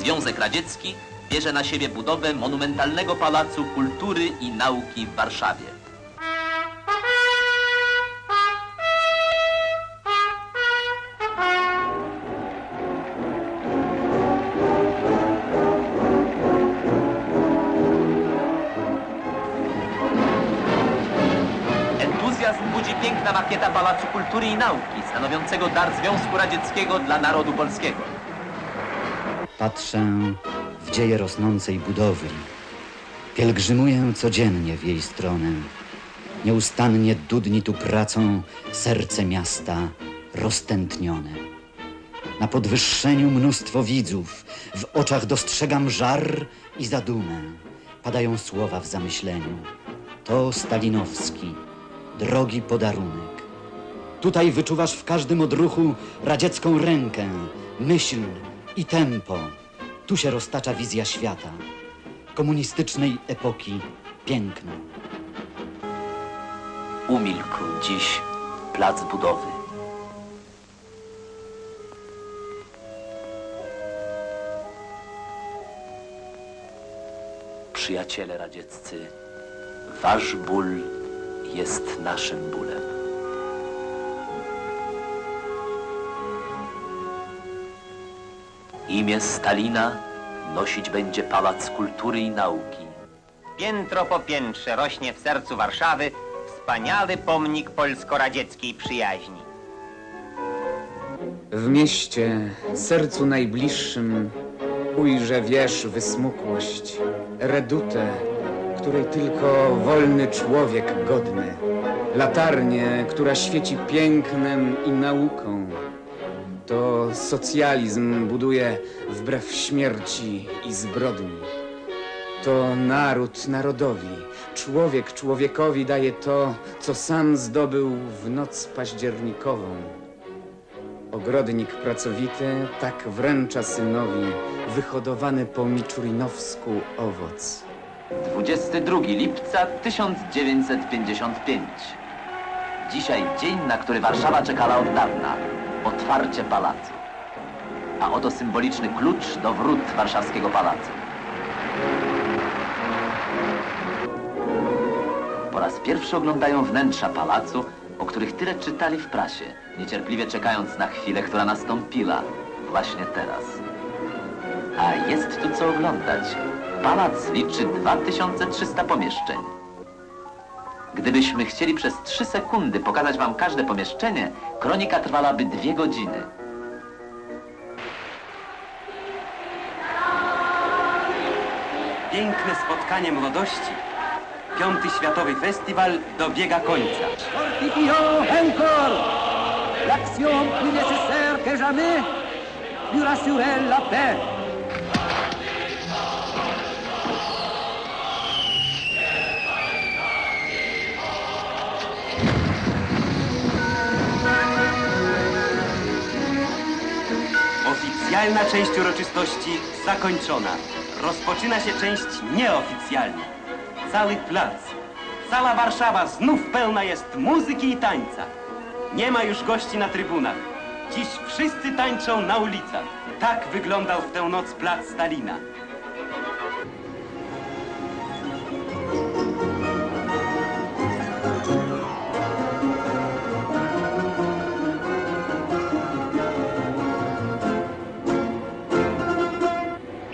Związek Radziecki bierze na siebie budowę monumentalnego Pałacu Kultury i Nauki w Warszawie. Entuzjazm budzi piękna makieta Pałacu Kultury i Nauki, stanowiącego dar Związku Radzieckiego dla narodu polskiego. Patrzę w dzieje rosnącej budowli. Pielgrzymuję codziennie w jej stronę. Nieustannie dudni tu pracą serce miasta roztętnione. Na podwyższeniu mnóstwo widzów, w oczach dostrzegam żar i zadumę. Padają słowa w zamyśleniu. To Stalinowski, drogi podarunek. Tutaj wyczuwasz w każdym odruchu radziecką rękę, myśl i tempo. Tu się roztacza wizja świata, komunistycznej epoki piękno. Umilkł dziś plac budowy. Przyjaciele radzieccy, wasz ból jest naszym bólem. Imię Stalina nosić będzie Pałac Kultury i Nauki. Piętro po piętrze rośnie w sercu Warszawy wspaniały pomnik polsko-radzieckiej przyjaźni. W mieście, sercu najbliższym, ujrzę wież wysmukłość, redutę, której tylko wolny człowiek godny, latarnię, która świeci pięknem i nauką. To socjalizm buduje wbrew śmierci i zbrodni. To naród narodowi, człowiek człowiekowi daje to, co sam zdobył w noc październikową. Ogrodnik pracowity tak wręcza synowi wyhodowany po miczurinowsku owoc. 22 lipca 1955. Dzisiaj dzień, na który Warszawa czekała od dawna. Otwarcie pałacu. A oto symboliczny klucz do wrót warszawskiego pałacu. Po raz pierwszy oglądają wnętrza pałacu, o których tyle czytali w prasie, niecierpliwie czekając na chwilę, która nastąpiła właśnie teraz. A jest tu co oglądać. Pałac liczy 2300 pomieszczeń. Gdybyśmy chcieli przez 3 sekundy pokazać wam każde pomieszczenie, kronika trwałaby dwie godziny. Piękne spotkanie młodości. Piąty Światowy Festiwal dobiega końca. Fortifions encore l'action plus nécessaire que jamais pour assurer la paix. Oficjalna część uroczystości zakończona. Rozpoczyna się część nieoficjalna. Cały plac, cała Warszawa znów pełna jest muzyki i tańca. Nie ma już gości na trybunach. Dziś wszyscy tańczą na ulicach. Tak wyglądał w tę noc plac Stalina.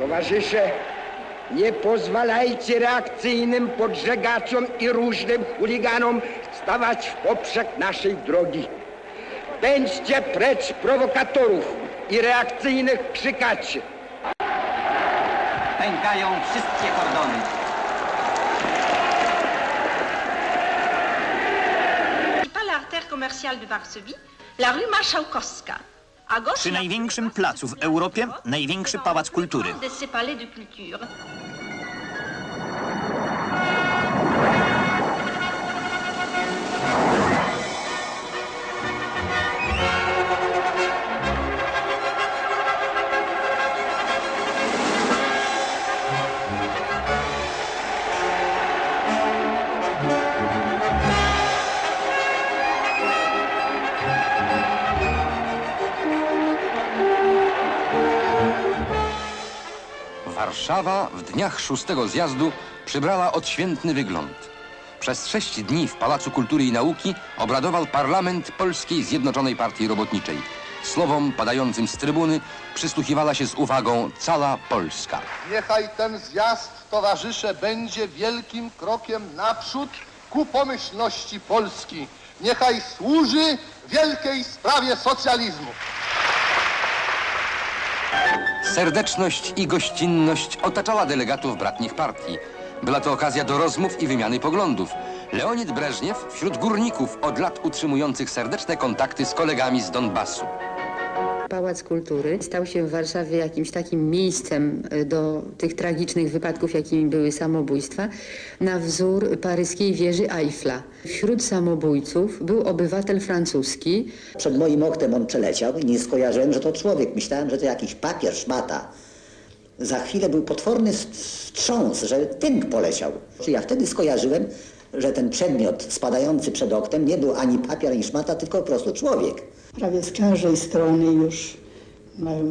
Towarzysze, nie pozwalajcie reakcyjnym podżegaczom i różnym chuliganom stawać w poprzek naszej drogi. Pędźcie precz prowokatorów i reakcyjnych krzykaczy. Pękają wszystkie kordony. principale artère commerciale de Varsovie, la rue Marszałkowska. Przy największym placu w Europie największy pałac kultury. Warszawa w dniach szóstego zjazdu przybrała odświętny wygląd. Przez sześć dni w Pałacu Kultury i Nauki obradował parlament Polskiej Zjednoczonej Partii Robotniczej. Słowom padającym z trybuny przysłuchiwała się z uwagą cała Polska. Niechaj ten zjazd, towarzysze, będzie wielkim krokiem naprzód ku pomyślności Polski. Niechaj służy wielkiej sprawie socjalizmu. Serdeczność i gościnność otaczała delegatów bratnich partii. Była to okazja do rozmów i wymiany poglądów. Leonid Breżniew wśród górników od lat utrzymujących serdeczne kontakty z kolegami z Donbasu. Pałac Kultury stał się w Warszawie jakimś takim miejscem e, do tych tragicznych wypadków, jakimi były samobójstwa, na wzór paryskiej wieży Eiffla. Wśród samobójców był obywatel francuski. Przed moim oknem on przeleciał i nie skojarzyłem, że to człowiek. Myślałem, że to jakiś papier, szmata. Za chwilę był potworny wstrząs, że tynk poleciał. Ja wtedy skojarzyłem, że ten przedmiot spadający przed oknem nie był ani papier, ani szmata, tylko po prostu człowiek. Prawie z każdej strony już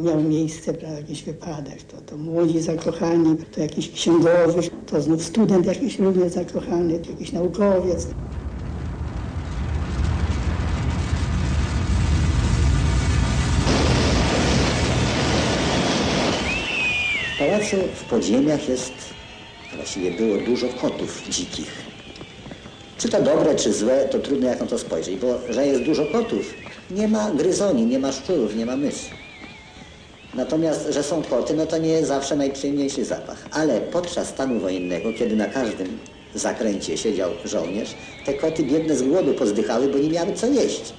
miał miejsce prawda, jakiś wypadek. To, to młodzi zakochani, to jakiś księgowy, to znów student jakiś równie zakochany, to jakiś naukowiec. W pałacu w podziemiach jest, właściwie było dużo kotów dzikich. Czy to dobre, czy złe, to trudno jak na to spojrzeć, bo że jest dużo kotów, nie ma gryzoni, nie ma szczurów, nie ma mys. Natomiast, że są koty, no to nie jest zawsze najprzyjemniejszy zapach. Ale podczas stanu wojennego, kiedy na każdym zakręcie siedział żołnierz, te koty biedne z głodu pozdychały, bo nie miały co jeść.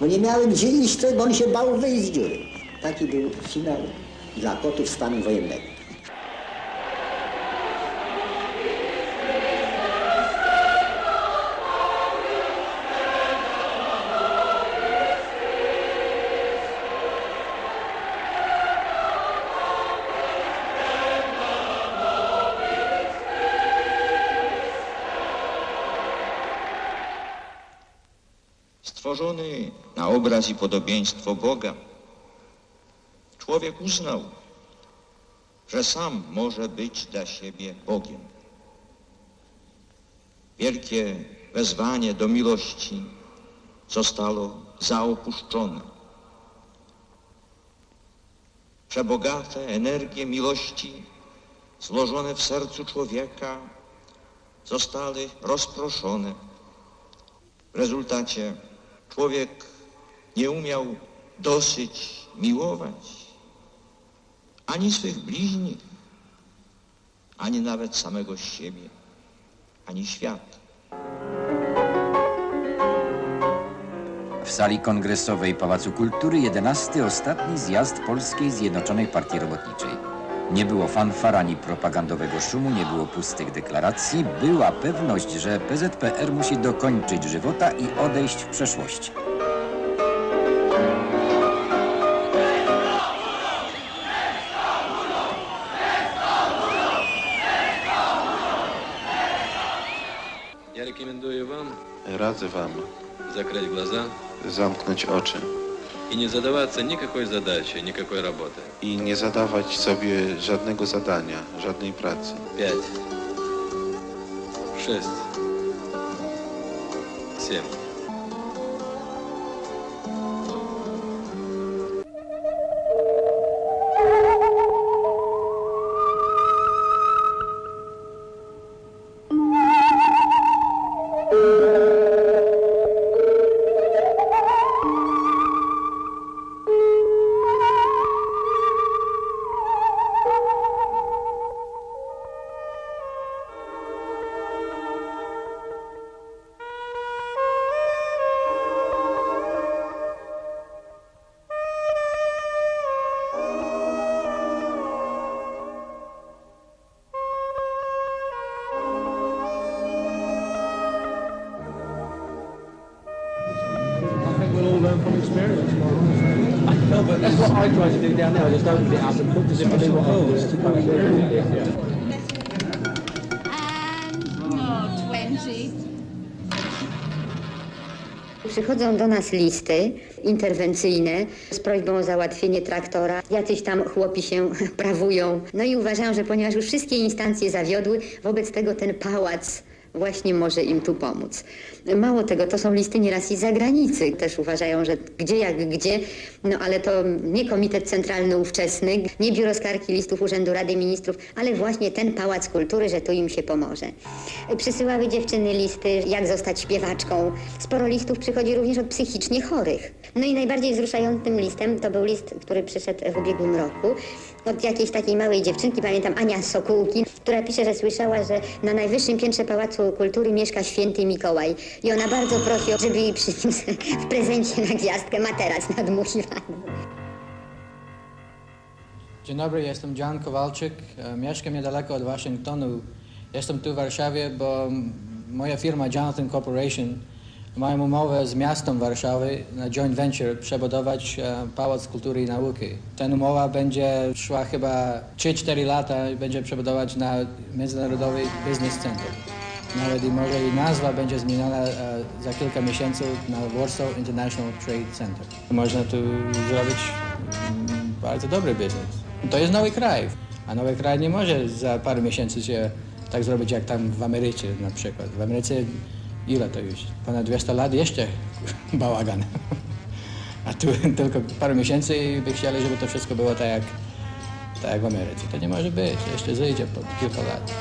Bo nie miały gdzie iść, bo on się bał wyjść z dziury. Taki był finał dla kotów stanu wojennego. Stworzony na obraz i podobieństwo Boga, człowiek uznał, że sam może być dla siebie Bogiem. Wielkie wezwanie do miłości zostało zaopuszczone. Przebogate energie miłości złożone w sercu człowieka zostały rozproszone. W rezultacie człowiek nie umiał dosyć miłować ani swych bliźnich, ani nawet samego siebie, ani świata. W sali kongresowej Pałacu Kultury 11 ostatni zjazd Polskiej Zjednoczonej Partii Robotniczej. Nie było fanfar ani propagandowego szumu, nie było pustych deklaracji. Była pewność, że PZPR musi dokończyć żywota i odejść w przeszłość. Ja rekomenduję wam... Radzę wam... Zakrać glaza... Zamknąć oczy. i nie zadawać sobie никакой задачи, никакой работы. I nie zadawać sobie żadnego zadania, żadnej pracy. 5, 6, 7. what I try to do down there. I just opened it up and looked as if I knew what I was. No, 20. Przychodzą do nas listy interwencyjne z prośbą o załatwienie traktora. Jacyś tam chłopi się prawują. No i uważają, że ponieważ już wszystkie instancje zawiodły, wobec tego ten pałac właśnie może im tu pomóc. Mało tego, to są listy nieraz i z zagranicy. Też uważają, że gdzie jak gdzie, no ale to nie Komitet Centralny ówczesny, nie Biuro Skargi Listów Urzędu Rady Ministrów, ale właśnie ten Pałac Kultury, że tu im się pomoże. Przysyłały dziewczyny listy, jak zostać śpiewaczką. Sporo listów przychodzi również od psychicznie chorych. No i najbardziej wzruszającym listem to był list, który przyszedł w ubiegłym roku od jakiejś takiej małej dziewczynki, pamiętam Ania Sokółki, która pisze, że słyszała, że na najwyższym piętrze Pałacu Kultury mieszka święty Mikołaj i ona bardzo prosi, żeby jej przyniósł w prezencie na gwiazdkę materac nadmuchiwany. Dzień dobry, jestem Jan Kowalczyk. E, Mieszkam niedaleko od Waszyngtonu. Jestem tu w Warszawie, bo moja firma Jonathan Corporation mają umowę z miastem Warszawy na joint venture przebudować e, Pałac Kultury i Nauki. Ten umowa będzie szła chyba 3-4 lata i będzie przebudować na Międzynarodowy Business Center. Nawet i może i nazwa będzie zmieniona e, za kilka miesięcy na Warsaw International Trade Center. Można tu zrobić mm, bardzo dobry biznes. To jest nowy kraj, a nowy kraj nie może za parę miesięcy się tak zrobić jak tam w Ameryce na przykład. W Ameryce ile to już? Ponad 200 lat jeszcze bałagan. A tu tylko parę miesięcy i by chcieli, żeby to wszystko było tak jak, tak jak w Ameryce. To nie może być, jeszcze zejdzie po kilka lat.